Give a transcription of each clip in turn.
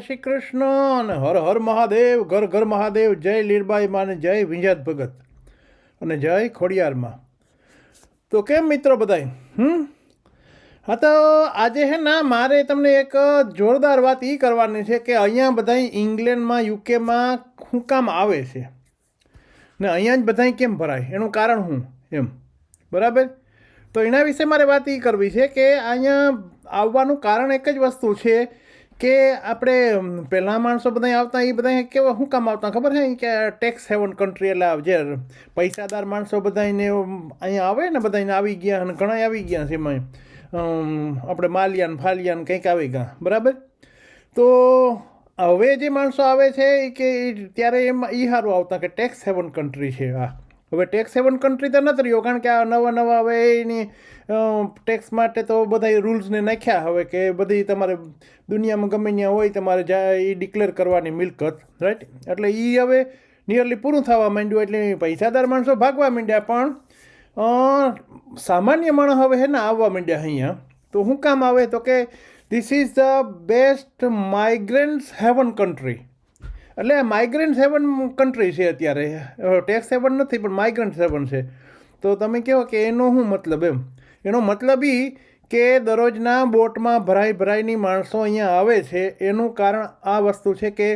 શ્રી કૃષ્ણ અને હર હર મહાદેવ, ઘર ઘર મહાદેવ, જય લીરબાઈ માને જય વિંજાત ભગત. અને જય ખોડિયારમાં તો કેમ મિત્રો બધાય? હમ? હા, તો આજે હે ના મારે તમને એક જોરદાર વાત એ કરવાની છે કે અહીંયા બધા ઇંગ્લેન્ડમાં યુકેમાં શું કામ આવે છે? ને અહીંયા જ બધાય કેમ ભરાય? એનું કારણ શું? એમ. બરાબર? તો એના વિશે મારે વાત એ કરવી છે કે અહીંયા આવવાનું કારણ એક જ વસ્તુ છે કે આપણે અમ, પહેલાં માણસો બધા આવતા એ બધા કેવા શું કામ આવતા? ખબર છે? કે ટેક્સ હેવન કન્ટ્રી એટલે આ જે પૈસાદાર માણસો બધાને અહીંયા આવે ને બધાને આવી ગયા અને ઘણા આવી ગયા છે એમાં અમ, આપણે માલિયાન ફાલિયાન કંઈક આવી ગયા બરાબર? તો હવે જે માણસો આવે છે ઈ કે ઈ ત્યારે એમાં એ સારું આવતા કે ટેક્સ હેવન કન્ટ્રી છે આ. હવે ટેક્સ હેવન કન્ટ્રી તો નથી રહ્યો કારણ કે આ નવા નવા હવે એની ટેક્સ માટે તો બધા રૂલ્સને નાખ્યા. હવે કે બધી તમારે દુનિયામાં ગમે ત્યાં હોય તમારે જા, એ ડિક્લેર કરવાની મિલકત રાઈટ એટલે એ હવે નિયરલી પૂરું થવા માંડ્યું, એટલે પૈસાદાર માણસો ભાગવા માંડ્યા. પણ સામાન્ય માણસ હવે હે ને આવવા માંડ્યા અહીંયા. તો શું કામ આવે તો કે this is the best migrants haven country એટલે માઇગ્રન્ટ સેવન કન્ટ્રી છે અત્યારે. ટેક્સ સેવન નથી, પણ માઇગ્રન્ટ સેવન છે. તો તમે કહો કે એનો શું મતલબ એમ? એનો મતલબ એ કે દરરોજના બોટમાં ભરાઈ ભરાઈની માણસો અહીંયા આવે છે. એનું કારણ આ વસ્તુ છે કે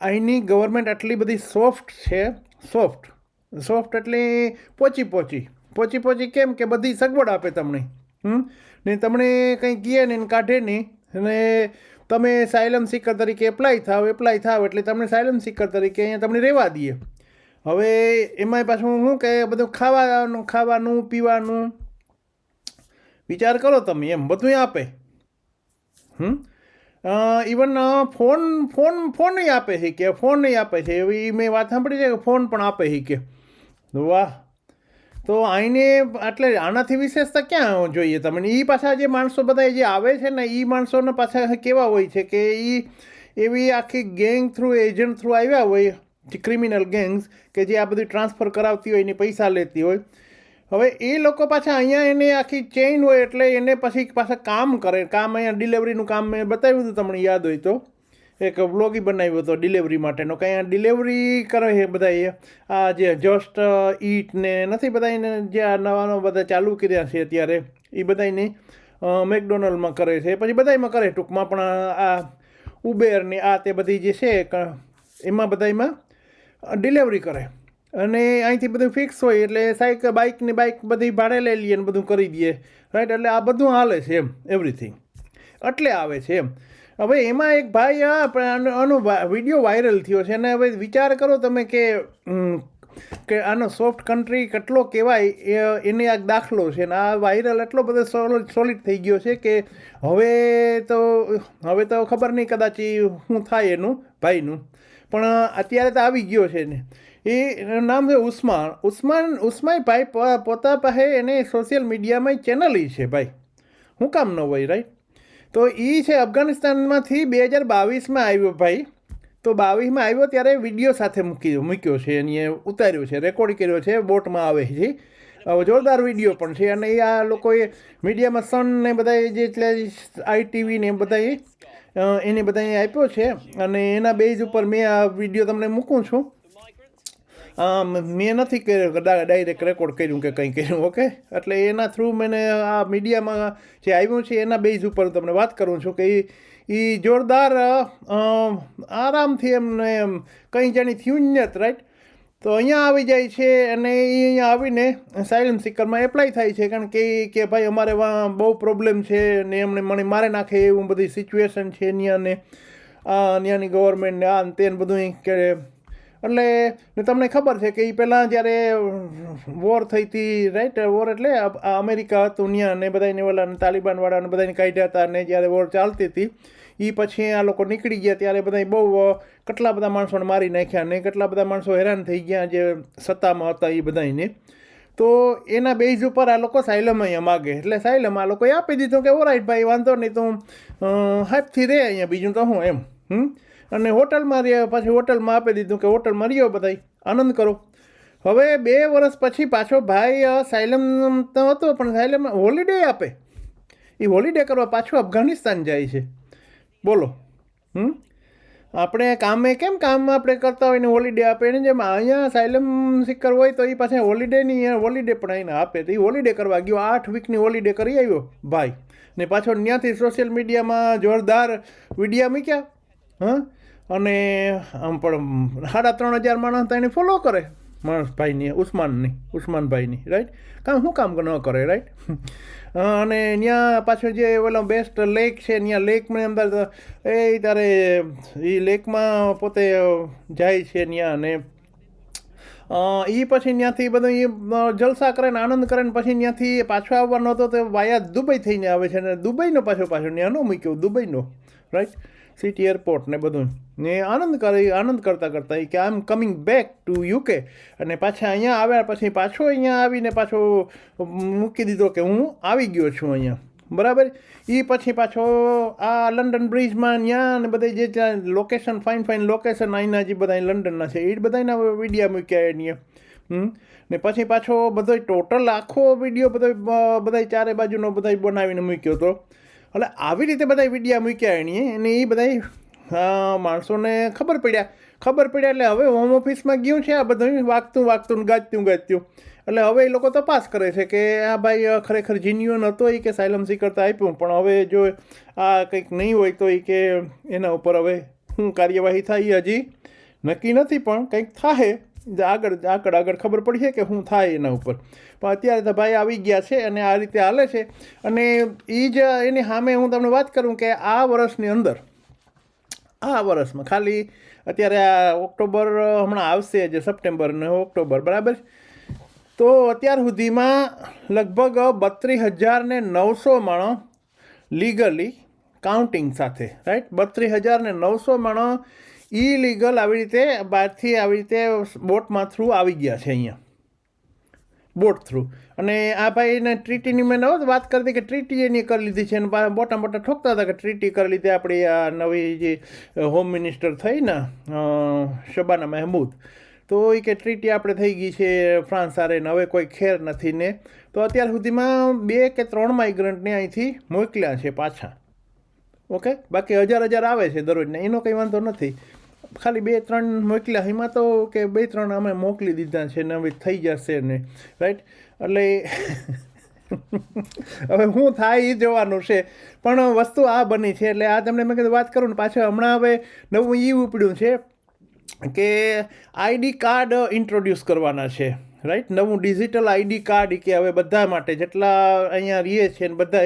અહીંની ગવર્મેન્ટ આટલી બધી સોફ્ટ છે. સોફ્ટ સોફ્ટ એટલે પોચી પોચી. પોચી પોચી કેમ કે બધી સગવડ આપે તમને. હમ? ને તમને કંઈ કહે ને કાઢે નહીં અને તમે સાયલમ સિકર તરીકે એપ્લાય થાવ એપ્લાય થાવ એટલે તમને સાયલમ સિકર તરીકે અહીંયા તમને રહેવા દઈએ. હવે એમાંય પાછું શું કે બધું ખાવાનું ખાવાનું, પીવાનું વિચાર કરો તમે એમ, બધું આપે. હમ? ઇવન ફોન ફોન ફોન આપે છે કે ફોન આપે છે. એવી મેં વાત સાંભળી છે કે ફોન પણ આપે છે કે. વાહ. તો આઈને એટલે આનાથી વિશેષતા ક્યાં જોઈએ તમને એ પાછા જે માણસો બધા જે આવે છે ને એ માણસોને પાછા કેવા હોય છે કે એ એવી આખી ગેંગ થ્રુ એજન્ટ થ્રુ આવ્યા હોય ક્રિમિનલ ગેંગ્સ કે જે આ બધી ટ્રાન્સફર કરાવતી હોય એની પૈસા લેતી હોય. હવે એ લોકો પાછા અહીંયા એને આખી ચેઇન હોય એટલે એને પછી પાછા કામ કરે. કામ અહીંયા ડિલિવરીનું કામ મેં બતાવ્યું હતું તમને, યાદ હોય તો. એક બ્લોગી બનાવ્યો હતો ડિલિવરી માટેનો કંઈ આ ડિલિવરી કરે છે બધા એ. આ જે જસ્ટ ઈટ ને નથી બધા જે આ નવા નવા બધા ચાલુ કર્યા છે અત્યારે એ બધાની મેકડોનલ્ડમાં કરે છે. પછી બધામાં કરે ટૂંકમાં, પણ આ ઉબેર ને આ તે બધી જે છે એમાં બધામાં ડિલિવરી કરે. અને અહીંથી બધું ફિક્સ હોય એટલે સાયકલ બાઇકની બાઇક બધી ભાડે લઈ લઈએ ને બધું કરી દઈએ. રાઈટ એટલે આ બધું હાલે છે એમ એવરીથિંગ એટલે આવે છે એમ. હવે એમાં એક ભાઈ આ આનો- વીડિયો વાયરલ થયો છે. અને હવે વિચાર કરો તમે કે કે આનો સોફ્ટ કન્ટ્રી કેટલો કહેવાય, એ, એને આ દાખલો છે. ને આ વાયરલ એટલો બધો સોલિડ થઈ ગયો છે કે હવે તો હવે તો ખબર નહીં કદાચ શું થાય એનું, ભાઈનું. પણ અત્યારે તો આવી ગયો છે ને. એ નામ છે ઉસ્માન. ઉસ્માન ઉસ્માન ભાઈ પોતા પાસે એને સોશિયલ મીડિયામાં ચેનલ છે ભાઈ. હું કામ ન હોય રાઈટ તો એ છે અફઘાનિસ્તાનમાંથી બે હજાર બાવીસમાં આવ્યો ભાઈ. તો બાવીસમાં આવ્યો ત્યારે વીડિયો સાથે મૂકી મૂક્યો છે એ ઉતાર્યો છે, રેકોર્ડ કર્યો છે, બોટમાં આવે છે. જોરદાર વીડિયો પણ છે અને એ આ લોકોએ મીડિયામાં સન ને બધા જે એટલે આઈટીવી ને બધાએ એને બધાએ આપ્યો છે અને એના બેઝ ઉપર મેં આ વીડિયો તમને મૂકું છું. મેં નથી કર્યો ડાયરેક્ટ રેકોર્ડ કર્યું કે કંઈ કર્યું ઓકે એટલે એના થ્રુ મને આ મીડિયામાં જે આવ્યું છે, એના બેઝ ઉપર તમને વાત કરું છું કે એ એ જોરદાર આરામથી એમને એમ કંઈ જાણી થયું જ રાઈટ તો અહીંયા આવી જાય છે અને એ અહીંયા આવીને સાયલમ સિકરમાં એપ્લાય થાય છે, કારણ કે કે ભાઈ અમારે બહુ પ્રોબ્લેમ છે ને એમને મને મારે નાખે એવું બધી સિચ્યુએશન છે ત્યાં ને આ ત્યાંની ગવર્મેન્ટને આ ને તે બધું કે એટલે ને તમને ખબર છે કે એ પહેલાં જ્યારે વોર થઈ હતી રાઈટ વોર એટલે આ અમેરિકા હતું ત્યાં ને બધાને ઓલા તાલિબાનવાળાને બધાને કાઢ્યા હતા ને જ્યારે વોર ચાલતી હતી એ પછી આ લોકો નીકળી ગયા ત્યારે બધા બહુ કેટલા બધા માણસોને મારી નાખ્યા ને કેટલા બધા માણસો હેરાન થઈ ગયા જે સત્તામાં હતા એ બધાને તો એના બેઝ ઉપર આ લોકો સાયલમ અહીંયા માગે. એટલે સાયલમ આ લોકોએ આપી દીધું કે ઓરાઈટ ભાઈ, વાંધો નહીં, તો હાથથી રહે અહીંયા, બીજું તો હું એમ. હમ? અને હોટલમાં પછી હોટલમાં આપી દીધું કે હોટલમાં રહ્યો બધાય. આનંદ કરો. હવે બે વર્ષ પછી પાછો ભાઈ સાયલમ તો હતો, પણ સાયલમ હોલિડે આપે. એ હોલિડે કરવા પાછું અફઘાનિસ્તાન જાય છે. બોલો. હમ? આપણે કામે કેમ કામ આપણે કરતા હોય ને હોલિડે આપે? એને જેમ અહીંયા સાયલમ સિકર હોય તો એ પાસે હોલિડેની હોલિડે પણ અહીંને આપે. તો એ હોલિડે કરવા ગયો. આઠ વીકની હોલિડે કરી આવ્યો ભાઈ. ને પાછો ત્યાંથી સોશિયલ મીડિયામાં જોરદાર વિડીયા મૂક્યા. હા? અને આમ પણ સાડા ત્રણ હજાર માણસ તો એને ફોલો કરે. માણસભાઈની, ઉસ્માનની, ઉસ્માનભાઈની રાઈટ કામ શું કામ ન કરે રાઈટ અને ત્યાં પાછો જે ઓલો બેસ્ટ લેક છે ત્યાં લેકની અંદર એ ત્યારે એ લેકમાં પોતે જાય છે ત્યાં અને એ પછી ત્યાંથી બધું એ જલસા કરે ને આનંદ કરે ને પછી ત્યાંથી પાછો આવવાનો હતો તો વાયા દુબઈ થઈને આવે છે ને, દુબઈનો પાછો પાછો ત્યાંનો મૂક્યો, દુબઈનો રાઈટ સિટી એરપોર્ટ ને બધું. ને આનંદ કરી, આનંદ કરતાં કરતાં કે I am coming back to UK અને પાછા અહીંયા આવ્યા પછી પાછો અહીંયા આવીને પાછો મૂકી દીધો કે હું આવી ગયો છું અહીંયા. બરાબર? એ પછી પાછો આ લંડન બ્રિજમાં ત્યાં ને બધા જે ત્યાં લોકેશન ફાઇન ફાઇન લોકેશન અહીંના જે બધા લંડનના છે એ બધાના વિડીયા મૂક્યા એની ને પછી પાછો બધો ટોટલ આખો વીડિયો બધો બધા ચારે બાજુનો બધા બનાવીને મૂક્યો હતો એટલે આવી રીતે બધા વિડીયા મૂક્યા એની, અને એ બધા માણસોને ખબર પડ્યા. ખબર પડ્યા એટલે હવે હોમ ઓફિસમાં ગયું છે, આ બધું વાગતું વાગતું ગાજતું ગાજતું. એટલે હવે એ લોકો તપાસ કરે છે કે આ ભાઈ ખરેખર જીન્યુઅન હતો એ કે સાયલમ કરતાં આપ્યું? પણ હવે જો આ કંઈક નહીં હોય તો એ કે એના ઉપર હવે શું કાર્યવાહી થાય એ હજી? નક્કી નથી, પણ કંઈક થાય આગળ આગળ આગળ ખબર પડશે કે શું થાય એના ઉપર. પણ અત્યારે તો ભાઈ આવી ગયા છે અને આ રીતે હાલે છે. અને એ જ એની સામે હું તમને વાત કરું કે આ વર્ષની અંદર, આ વર્ષમાં ખાલી અત્યારે આ ઓક્ટોબર હમણાં આવશે જે સપ્ટેમ્બર ને ઓક્ટોબર, બરાબર? તો અત્યાર સુધીમાં લગભગ બત્રીસ હજાર ને નવસો માણો લીગલી કાઉન્ટિંગ સાથે રાઈટ બત્રીસ હજાર ને નવસો માણસ ઇલીગલ આવી રીતે બહારથી આવી રીતે બોટમાં થ્રુ આવી ગયા છે અહીંયા. બોટ થ્રુ અને આ ભાઈને ટ્રીટીની મેં વાત કરી હતી કે ટ્રીટી એની કરી લીધી છે. અને મોટા મોટા ઠોકતા હતા કે ટ્રીટી કરી લીધી આપણી આ નવી જે હોમ મિનિસ્ટર થઈ ને શબાના મહેમૂદ. તો એ કે ટ્રીટી આપણે થઈ ગઈ છે ફ્રાન્સ સારે નવે કોઈ ખેર નથી ને. તો અત્યાર સુધીમાં બે કે ત્રણ માઇગ્રન્ટને અહીંથી મોકલ્યા છે પાછા. ઓકે? બાકી હજાર હજાર આવે છે દરરોજને. એનો કંઈ વાંધો નથી. ખાલી બે ત્રણ મોકલ્યા. એમાં તો કે બે ત્રણ અમે મોકલી દીધા છે ને હવે થઈ જશે ને. રાઈટ એટલે હવે શું થાય એ જોવાનું છે. પણ વસ્તુ આ બની છે એટલે આ તમને મેં કીધું વાત કરું ને પાછળ. હમણાં હવે નવું એ ઉપડ્યું છે કે આઈડી કાર્ડ ઇન્ટ્રોડ્યુસ કરવાના છે. રાઈટ નવું ડિજિટલ આઈડી કાર્ડ કે હવે બધા માટે જેટલા અહીંયા રહીએ છે ને બધા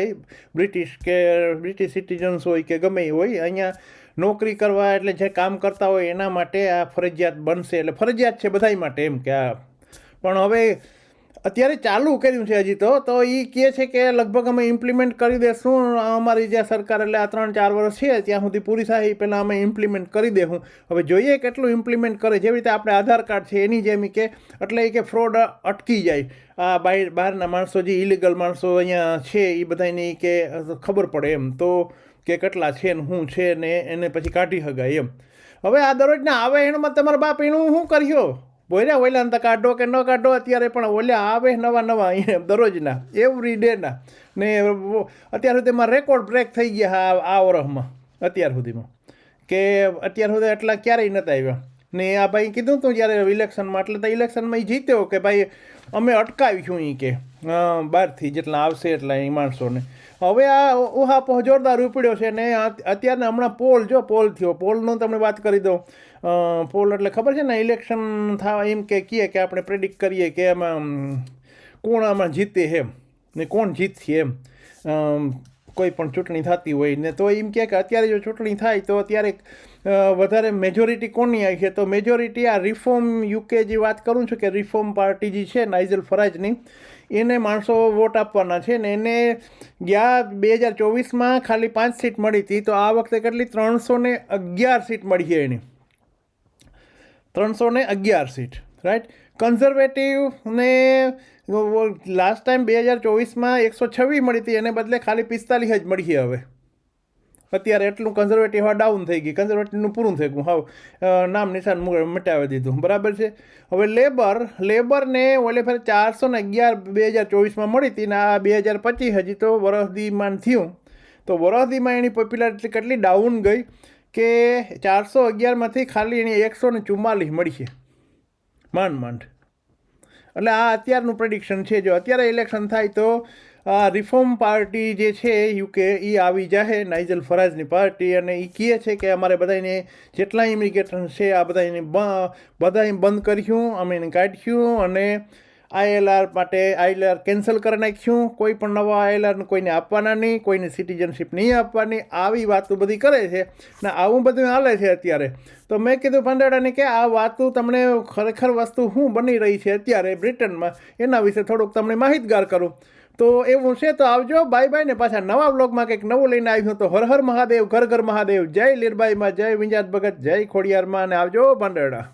બ્રિટિશ કે બ્રિટિશ સિટીઝન્સ હોય કે ગમે હોય, અહીંયા નોકરી કરવા એટલે જે કામ કરતા હોય એના માટે આ ફરજિયાત બનશે. એટલે ફરજિયાત છે બધાય માટે એમ કે આ. પણ હવે અત્યારે ચાલુ કર્યું છે હજી તો. તો એ કહે છે કે લગભગ અમે ઇમ્પ્લિમેન્ટ કરી દેશું. અમારી જે સરકાર એટલે આ ત્રણ ચાર વર્ષ છે, ત્યાં સુધી પૂરી થાય પહેલાં અમે ઇમ્પ્લિમેન્ટ કરી દેશું હવે જોઈએ કેટલું ઇમ્પ્લિમેન્ટ કરે. જેવી રીતે આપણે આધાર કાર્ડ છે એની જેમ કે, એટલે એ કે ફ્રોડ અટકી જાય. આ બહાર બહારના માણસો જે ઇલીગલ માણસો અહીંયા છે એ બધાની કે ખબર પડે એમ. તો કે કેટલા છે ને શું છે ને એને પછી કાઢી શકાય એમ. હવે આ દરરોજના આવે એણમાં તમારા બાપ એનું શું કર્યો? બોલ્યા, ઓલા તો કાઢો કે ન કાઢો, અત્યારે પણ ઓલ્યા આવે નવા નવા અહીંયા દરરોજના એવરી ડેના ને. અત્યાર સુધીમાં રેકોર્ડ બ્રેક થઈ ગયા આ આ વર્ષમાં અત્યાર સુધીમાં. કે અત્યાર સુધી એટલા ક્યારેય નહોતા આવ્યા. ને આ ભાઈ કીધું તું જ્યારે ઇલેક્શનમાં એટલે તો ઇલેક્શનમાં એ જીત્યો કે ભાઈ, અમે અટકાવીશું એ કે બહારથી જેટલા આવશે એટલા એ માણસોને. હવે આ ઉહાપો જોરદાર ઉપડ્યો છે ને અત્યારના હમણાં પોલ, જો પોલ થયો, પોલનો તમને વાત કરી દઉં. પોલ એટલે ખબર છે ને ઇલેક્શન થવા એમ કે કહીએ કે આપણે પ્રેડિક્ટ કરીએ કે એમાં કોણ આમાં જીતે એમ, ને કોણ જીતશે એમ. કોઈ પણ ચૂંટણી થતી હોય ને તો એમ કહે કે અત્યારે જો ચૂંટણી થાય તો અત્યારે વધારે મેજોરિટી કોની આવી છે? તો મેજોરિટી આ રિફોર્મ યુકે જે વાત કરું છું કે રિફોર્મ પાર્ટી જે છે નાઇઝલ ફરાજની એને માણસો વોટ આપવાના છે ને એને ગયા બે હજાર ચોવીસમાં ખાલી પાંચ સીટ મળી હતી. તો આ વખતે કેટલી? ત્રણસો ને અગિયાર સીટ મળી છે એની. ત્રણસો ને અગિયાર સીટ રાઈટ કન્ઝર્વેટિવ ને લાસ્ટ ટાઈમ બે હજાર ચોવીસમાં એકસો છવ્વીસ મળી હતી, એને બદલે ખાલી પિસ્તાલીસ જ મળી હવે. અત્યારે એટલું કન્ઝર્વેટિવ હવે ડાઉન થઈ ગઈ. કન્ઝર્વેટિવનું પૂરું થઈ ગયું. હાવ નામ નિશાન મટાવી દીધું. બરાબર છે? હવે લેબર લેબરને ઓલે ફેર ચારસો ને અગિયાર બે હજાર ચોવીસમાં મળી હતી ને આ બે હજાર પચીસ હજી તો વરસદીમાં થયું. તો વરસદીમાં એની પોપ્યુલારિટી કેટલી ડાઉન ગઈ કે ચારસો અગિયારમાંથી ખાલી એની એકસો ને ચુમ્માલીસ મળી છે. માંડ માંડ. એટલે આ અત્યારનું પ્રેડિક્શન છે. જો અત્યારે ઇલેક્શન થાય તો રિફોર્મ પાર્ટી જે છે યુકે એ આવી જાહે. નાઇજલ ફરાજની પાર્ટી અને એ કહે છે કે અમારે બધાને જેટલા ઇમિગ્રેશન છે, આ બધાને બધા બંધ કર્યું, અમે એને કાઢ્યું અને આઈએલઆર માટે આઈએલઆર કેન્સલ કરી નાખ્યું. કોઈ પણ નવા આઈએલઆર કોઈને આપવાના નહીં, કોઈને સિટીઝનશીપ નહીં આપવાની. આવી વાતો બધી કરે છે ને આવું બધું હાલે છે અત્યારે. તો મેં કીધું પાંડેડાને કે આ વાતો તમને ખરેખર વસ્તુ શું બની રહી છે અત્યારે બ્રિટનમાં. એના વિશે થોડુંક તમને માહિતગાર કરું. તો એવું છે, તો આવજો. બાય બાય ને પાછા નવા બ્લોગમાં કંઈક નવું લઈને આવ્યું તો હર હર મહાદેવ, ઘર ઘર મહાદેવ. જય લીરબાઈમાં, જય વિંજાત ભગત, જય ખોડિયારમાં, અને આવજો પાંડેડા